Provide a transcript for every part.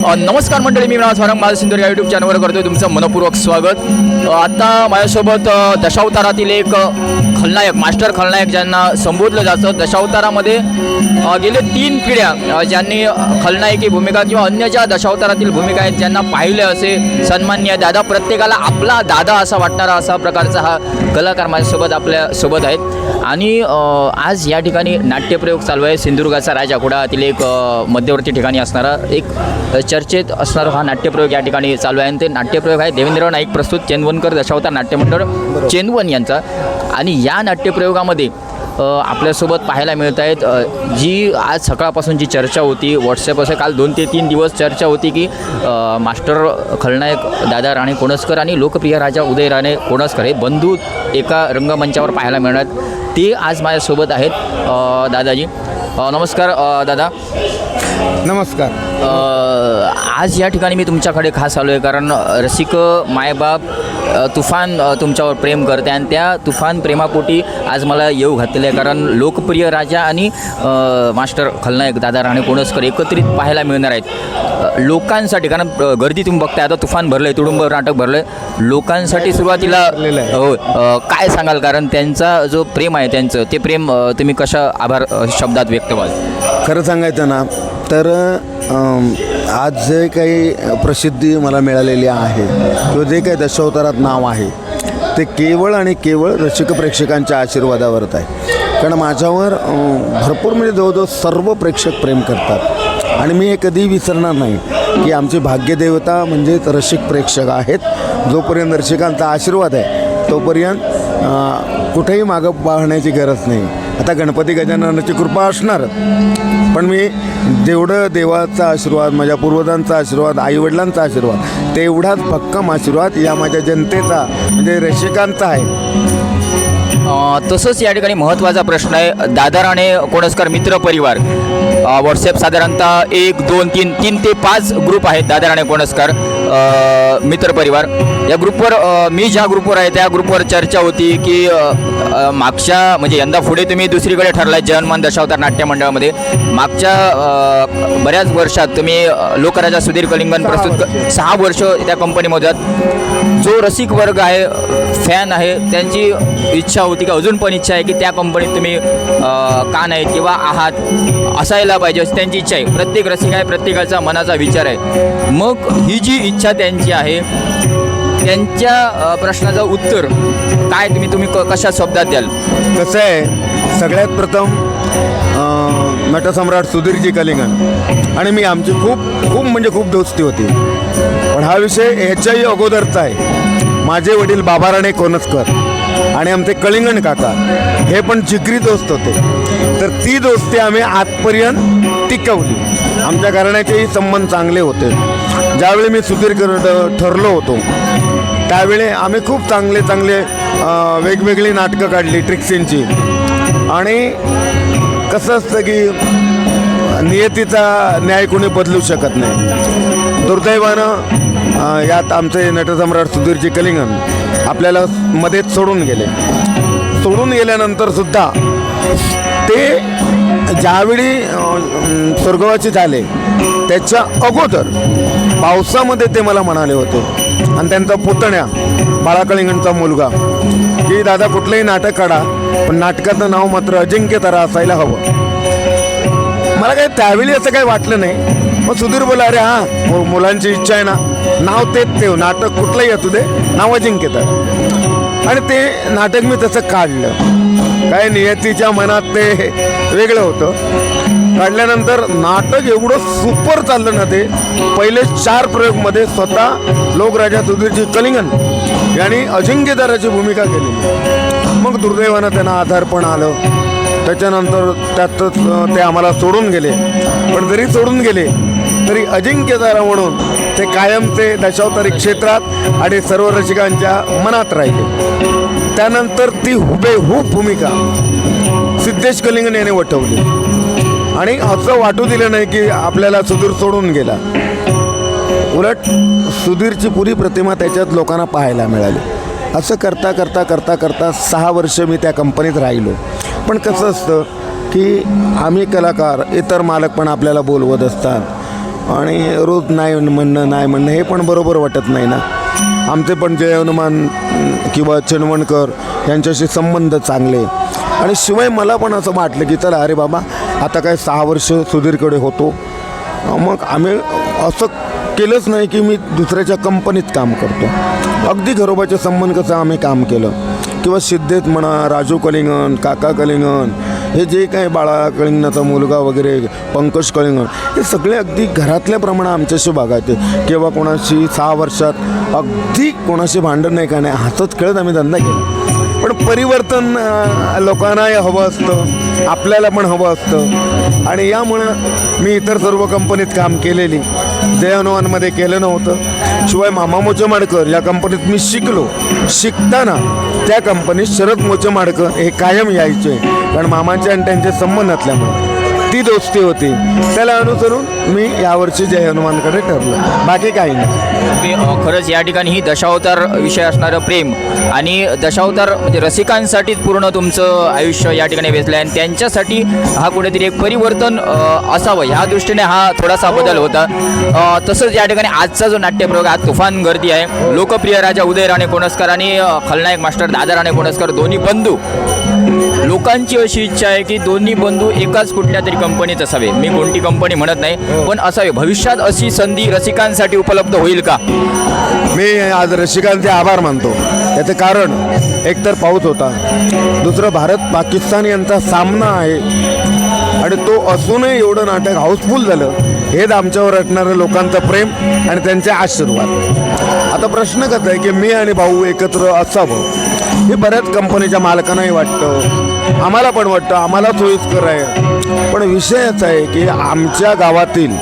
नमस्कार मंडळी मी मला स्वरंग माझं सिंदूर या यूट्यूब चॅनलवर करतोय तुमचं मनपूर्वक स्वागत. आता माझ्यासोबत दशावतारातील एक खलनायक मास्टर खलनायक ज्यांना संबोधलं जातं दशावतारामध्ये गेले तीन पिढ्या ज्यांनी खलनायकी भूमिका किंवा अन्य ज्या दशावतारातील भूमिका आहेत ज्यांना पाहिले असे सन्मान्य दादा प्रत्येकाला आपला दादा असा वाटणारा असा प्रकारचा हा कलाकार माझ्यासोबत आपल्यासोबत आहेत. आणि आज या ठिकाणी नाट्यप्रयोग चालू आहे सिंधुदुर्गाचा राजाकुडातील एक मध्यवर्ती ठिकाणी असणारा एक चर्चेत असणारा हा नाट्यप्रयोग या ठिकाणी चालू आहे. आणि ते नाट्यप्रयोग आहे देवेंद्र नाईक प्रस्तुत चेनवनकर दशावतार नाट्यमंडळ चेनवन यांचा. आणि या नाट्यप्रयोगामध्ये आपल्यासोबत पाहायला मिळत आहेत जी आज सकाळपासून जी चर्चा होती व्हॉट्सअप असं काल दोन ते तीन दिवस चर्चा होती की मास्टर खलनायक दादा राणे कोणस्कर आणि लोकप्रिय राजा उदय राणे कोणस्कर हे बंधू एका रंगमंचावर पाहायला मिळणार ते आज माझ्यासोबत आहेत दादाजी. नमस्कार दादा. नमस्कार. आज या ठिकाणी मी तुमच्याकडे खास आलो आहे कारण रसिक मायबाप तुफान तुमच्यावर प्रेम करते आणि त्या तुफान प्रेमापोटी आज मला येऊ घातलेलं आहे. कारण लोकप्रिय राजा आणि मास्टर खलनायक दादा राणे कोणसकर एकत्रित पाहायला मिळणार आहेत. लोकांसाठी कारण गर्दी तुम्ही बघताय आता तुफान भरलं आहे तुडुंब नाटक भरलं आहे लोकांसाठी सुरुवातीला आहे. हो काय सांगाल? कारण त्यांचा जो प्रेम आहे त्यांचं ते प्रेम तुम्ही कशा आभार शब्दात व्यक्त व्हाल? खरं सांगायचं ना तर आज जे काही प्रसिद्धी मला मिळालेली आहे किंवा जे काही दशावतारात नाव आहे ते केवळ आणि केवळ रसिक प्रेक्षकांच्या आशीर्वादावरच आहे. कारण माझ्यावर भरपूर म्हणजे जवळजवळ सर्व प्रेक्षक प्रेम करतात. आणि मी हे कधी विसरणार नाही की आमची भाग्यदेवता म्हणजेच रसिक प्रेक्षक आहेत जोपर्यंत रसिकांचा आशीर्वाद आहे तोपर्यंत कुठेही मागं पाहण्याची गरज नाही. आता गणपती गजाननाची कृपा असणार. पण मी जेवढं देवाचा आशीर्वाद माझ्या पूर्वजांचा आशीर्वाद आईवडिलांचा आशीर्वाद तेवढाच भक्कम आशीर्वाद या माझ्या जनतेचा म्हणजे रसिकांचा आहे. तसंच या ठिकाणी महत्त्वाचा प्रश्न आहे. दादर आणि कोणस्कर मित्र परिवार. व्हॉट्सॲप साधारणतः एक दोन तीन तीन ते पाच ग्रुप आहेत दादर आणि कोणस्कर. अ, मित्र परिवार. या ग्रुपवर मी ज्या ग्रुपवर आहे त्या ग्रुपवर चर्चा होती की मागच्या म्हणजे यंदा पुढे तुम्ही दुसरीकडे ठरलाय जयनमान दशावतार नाट्य मंडळामध्ये. मागच्या बऱ्याच वर्षात तुम्ही लोकराजा सुधीर कलिंगन प्रस्तुत सहा वर्ष. त्या कंपनीमध्ये. जो रसिक वर्ग आहे फॅन आहे त्यांची इच्छा होती की अजून पण इच्छा आहे की त्या कंपनीत तुम्ही का नाही किंवा आहात असायला पाहिजे अशी त्यांची इच्छा आहे. प्रत्येक रसिक आहे प्रत्येकाचा मनाचा विचार आहे. मग ही जी इच्छा त्यांची आहे त्यांच्या प्रश्नाचं उत्तर काय तुम्ही तुम्ही क- कशा शब्दात द्याल? कसं आहे. सगळ्यात प्रथम नटसम्राट सुधीरजी कलिंगन. आणि मी आमची खूप खूप म्हणजे खूप दोस्ती होती. पण हा विषय ह्याच्याही अगोदरचा आहे. माझे वडील बाबाराणे कोनसकर आणि आमचे कलिंगण काका हे पण जिगरी दोस्त होते. तर ती दोस्ती आम्ही आजपर्यंत टिकवली. आमच्या घराण्याचेही संबंध चांगले होते. ज्यावेळी मी सुधीर कर ठरलो होतो त्यावेळी आम्ही खूप चांगले चांगले वेगवेगळी नाटकं काढली ट्रिक्सींची आणि कसं असतं की नियतीचा न्याय कोणी बदलू शकत नाही. दुर्दैवानं यात आमचे नटसम्राट सुधीरजी कलिंगन आपल्याला मध्येच सोडून गेले. सोडून गेल्यानंतरसुद्धा ते ज्यावेळी स्वर्गवाची झाले त्याच्या अगोदर पावसामध्ये ते मला म्हणाले होते. आणि त्यांचा पुतण्या बाळा कलिंगणचा मुलगा. की दादा कुठलंही नाटक काढा पण नाटकाचं नाव मात्र अजिंक्य तारा असायला हवं. मला काही त्यावेळी असं काही वाटलं नाही. मग सुधीर बोला अरे हां मुलांची इच्छा आहे ना. नाव तेच ठेव नाटक कुठलंही असू दे नाव अजिंक्य तारा. आणि ते नाटक मी तसं काढलं. काय नियतीच्या मनात ते वेगळं होतं. काढल्यानंतर नाटक एवढं सुपर चाललं ना ते पहिले चार प्रयोगमध्ये स्वतः लोकराजा सुधीरजी कलिंगन यांनी अजिंक्यदाराची भूमिका केली. मग दुर्दैवानं त्यांना आधारपण आलं. त्याच्यानंतर त्यातच ते आम्हाला सोडून गेले. पण जरी सोडून गेले तरी अजिंक्यदारा म्हणून ते कायमचे दशावतारी क्षेत्रात आणि सर्व रसिकांच्या मनात राहिले. त्यानंतर ती हुबेहूब भूमिका सिद्धेश कलिंगन याने वठवली. आणि असं वाटू दिलं नाही की आपल्याला सुदूर सोडून गेला. उलट सुधीरची पुरी प्रतिमा त्याच्यात लोकांना पाहायला मिळाली. असं करता करता करता करता सहा वर्ष मी त्या कंपनीत राहिलो. पण कसं असतं की आम्ही कलाकार इतर मालक पण आपल्याला बोलवत असतात. आणि रोज नाही म्हणणं नाही म्हणणं हे पण बरोबर वाटत नाही ना. आमचे पण जय हनुमान किंवा चणवणकर यांच्याशी संबंध चांगले. आणि शिवाय मला पण असं वाटलं की चला अरे बाबा आता काय सहा वर्ष सुधीरकडे होतो. मग आम्ही असं केलंच नाही की मी दुसऱ्याच्या कंपनीत काम करतो. अगदी घरोबाच्या संबंध कसं आम्ही काम केलं? किंवा सिद्धेत म्हणा राजू कलिंगण काका कलिंगण हे जे काही बाळा कलिंगणाचा मुलगा वगैरे पंकज कलिंगण हे सगळे अगदी घरातल्याप्रमाणे आमच्याशी वागायचे. किंवा कोणाशी सहा वर्षात अगदी कोणाशी भांडण नाही का नाही हसत खेळत आम्ही धंदा केला. पण परिवर्तन लोकांनाही हवं असतं. आपल्याला पण हवं असतं. आणि यामुळं मी इतर सर्व कंपनीत काम केलेली. जय हनुमानमध्ये केलं नव्हतं. शिवाय मामा मोचेमाडकर या कंपनीत मी शिकलो. शिकताना त्या कंपनीत शरद मोचेमाडकर हे कायम यायचे. कारण मामाचे आणि त्यांचे संबंध असल्यामुळे ती दोस्ती होती. त्याला अनुसरून मी यावर्षी जय हनुमानकडे ठरलो. बाकी काही नाही. ओके खरंच या ठिकाणी ही दशावतार विषय असणारं प्रेम आणि दशावतार म्हणजे रसिकांसाठीच पूर्ण तुमचं आयुष्य या ठिकाणी वेचलं आहे आणि त्यांच्यासाठी हा कुठेतरी एक परिवर्तन असावं. ह्या दृष्टीने हा थोडासा बदल होता. तसंच या ठिकाणी आजचा जो नाट्यप्रयोग आज तुफान गर्दी आहे. लोकप्रिय राजा उदय राणे कोणस्कर आणि खलनायक मास्टर दादा राणे कोणस्कर दोन्ही बंधू लोकांची अशी इच्छा आहे की दोन्ही बंधू एकाच कुठल्या तरी कंपनीत असावे. मी कोणती कंपनी म्हणत नाही पण असावे. भविष्यात अशी संधी रसिकांसाठी उपलब्ध होईल का? मी आज रसिकांचे आभार मानतो. याचं कारण एकतर पाऊस होता दुसरं भारत पाकिस्तान यांचा सामना आहे. आणि तो असूनही एवढं नाटक हाऊसफुल झालं हेच आमच्यावर असणारं लोकांचं प्रेम आणि त्यांचे आशीर्वाद. आता प्रश्न कसा आहे की मी आणि भाऊ एकत्र असावं? हे बऱ्याच कंपनीच्या मालकांनाही वाटतं. आम्हाला पण वाटतं आम्हाला सोयीस्कर आहे. पण विषय असा आहे की आमच्या गावातील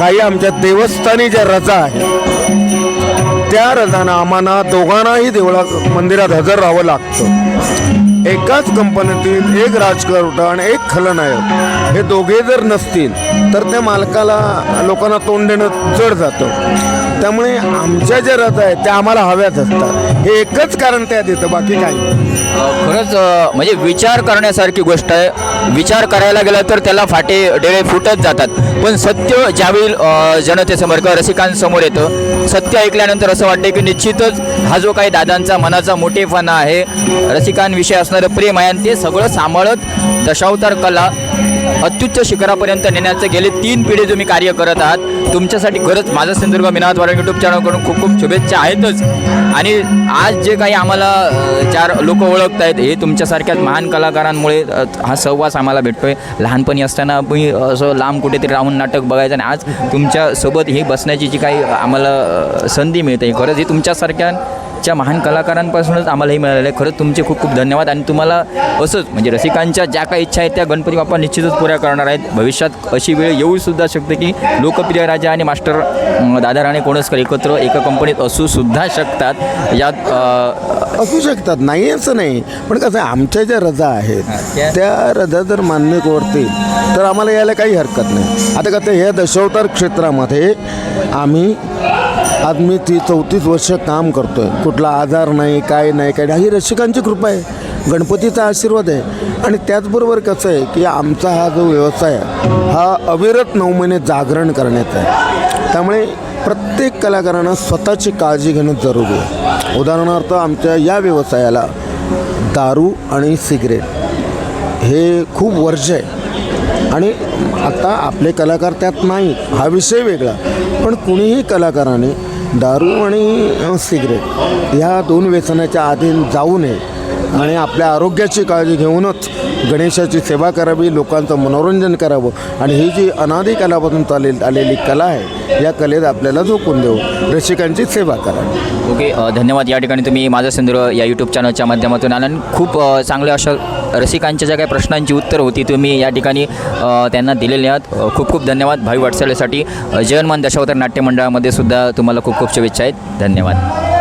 काही आमच्या देवस्थानी ज्या रजा आहेत त्या रजानं आम्हाला दोघांनाही देवळा मंदिरात हजर राहावं लागतं. एकाच कंपनीतील एक राजकारटा आणि एक खलनायक हे दोघे जर नसतील तर त्या मालकाला लोकांना तोंड देणं जड जातं. त्यामुळे आमच्या ज्या रथ आहेत त्या आम्हाला हव्यात असतात. हे एकच कारण त्यात येतं बाकी काय? खरंच म्हणजे विचार करण्यासारखी गोष्ट आहे. विचार करायला गेला तर त्याला फाटे डेळे फुटत जातात. पण सत्य ज्यावेळी जनतेसमोर किंवा रसिकांसमोर येतं सत्य ऐकल्यानंतर असं वाटतं की निश्चितच हा जो काही दादांचा मनाचा मोठेपणा आहे रसिकांविषयी असणारं प्रेम आहे आणि ते सगळं सांभाळत दशावतार कला अत्युच्च शिखरापर्यंत नेण्याचं गेले तीन पिढी तुम्ही कार्य करत आहात. तुमच्यासाठी खरंच माझा सिंधुदुर्ग मिनाथ वारा यूट्यूब चॅनलकडून खूप खूप शुभेच्छा आहेतच. आणि आज जे काही आम्हाला चार लोक ओळखत आहेत हे तुमच्यासारख्याच महान कलाकारांमुळे हा सहवास आम्हाला भेटतो आहे लहानपणी असताना मी असं लांब कुठेतरी राहून नाटक बघायचं आणि आज तुमच्यासोबत ही बसण्याची जी काही आम्हाला संधी मिळते खरंच ही तुमच्यासारख्या महान कलाकारांपासूनच आम्हाला हे मिळालेलं आहे. खरंच तुमचे खूप खूप धन्यवाद. आणि तुम्हाला असंच म्हणजे रसिकांच्या ज्या काही इच्छा आहेत त्या गणपती बाप्पा निश्चितच पुऱ्या करणार आहेत. भविष्यात अशी वेळ येऊ सुद्धा शकते की लोकप्रिय राजा आणि मास्टर दादा राणे कोणसकर एकत्र एका कंपनीत असू सुद्धा शकतात. यात असू शकतात नाही असं नाही. पण कसं आमच्या ज्या रजा आहेत त्या- रजा जर मान्य करतील तर आम्हाला यायला काही हरकत नाही. आता कसं ह्या दशावतार क्षेत्रामध्ये आम्ही आज मी ती चौतीस वर्ष काम करतोय. कुठला आजार नाही काय नाही काय नाही. ही रसिकांची कृपा आहे. गणपतीचा आशीर्वाद आहे. आणि त्याचबरोबर कसं आहे की आमचा हा जो व्यवसाय आहे हा अविरत नऊ महिने जागरण करण्याचा आहे. त्यामुळे प्रत्येक कलाकारानं स्वतःची काळजी घेणं जरुरी आहे. उदाहरणार्थ आमच्या या व्यवसायाला दारू आणि सिगरेट हे खूप वर्ष आहे. आणि आता आपले कलाकार त्यात नाही हा विषय वेगळा. पण कुणीही कलाकाराने दारू आणि सिगरेट ह्या दोन व्यसनाच्या अधीन जाऊ नये आणि आपल्या आरोग्याची काळजी घेऊनच गणेशाची सेवा करावी लोकांचं मनोरंजन करावं आणि ही जी अनादी कालापासून चालेल आलेली कला आहे या कलेत आपल्याला झोकून देऊ. रसिकांची सेवा करावी ओके धन्यवाद. या ठिकाणी तुम्ही माझा सिंधुर या यूट्यूब चॅनलच्या माध्यमातून आला आणि खूप चांगले चांगल्या अशा रसिकांच्या ज्या काही प्रश्नांची उत्तरं होती तुम्ही या ठिकाणी त्यांना दिलेली आहात. खूप खूप धन्यवाद भावी वाटचालीसाठी. जयनमान दशावतार नाट्यमंडळामध्ये सुद्धा तुम्हाला खूप खूप शुभेच्छा आहेत. धन्यवाद.